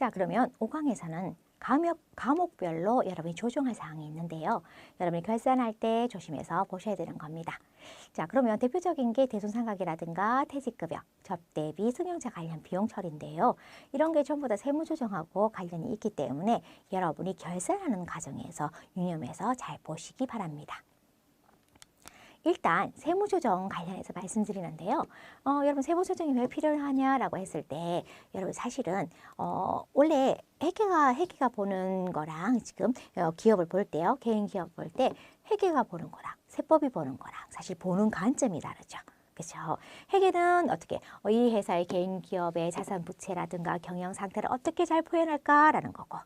자, 그러면 5강에서는 과목, 과목별로 여러분이 조정할 사항이 있는데요. 여러분이 결산할 때 조심해서 보셔야 되는 겁니다. 자, 그러면 대표적인 게 대손상각이라든가 퇴직급여, 접대비, 승용차 관련 비용 처리인데요. 이런 게 전부 다 세무조정하고 관련이 있기 때문에 여러분이 결산하는 과정에서 유념해서 잘 보시기 바랍니다. 일단 세무조정 관련해서 말씀드리는데요. 어, 여러분 세무조정이 왜 필요하냐라고 했을 때 여러분 사실은 어, 원래 회계가 회계가 보는 거랑 지금 어, 기업을 볼 때요 개인 기업 볼 때 회계가 보는 거랑 세법이 보는 거랑 사실 보는 관점이 다르죠. 그렇죠. 회계는 어떻게 어, 이 회사의 개인 기업의 자산 부채라든가 경영 상태를 어떻게 잘 표현할까라는 거고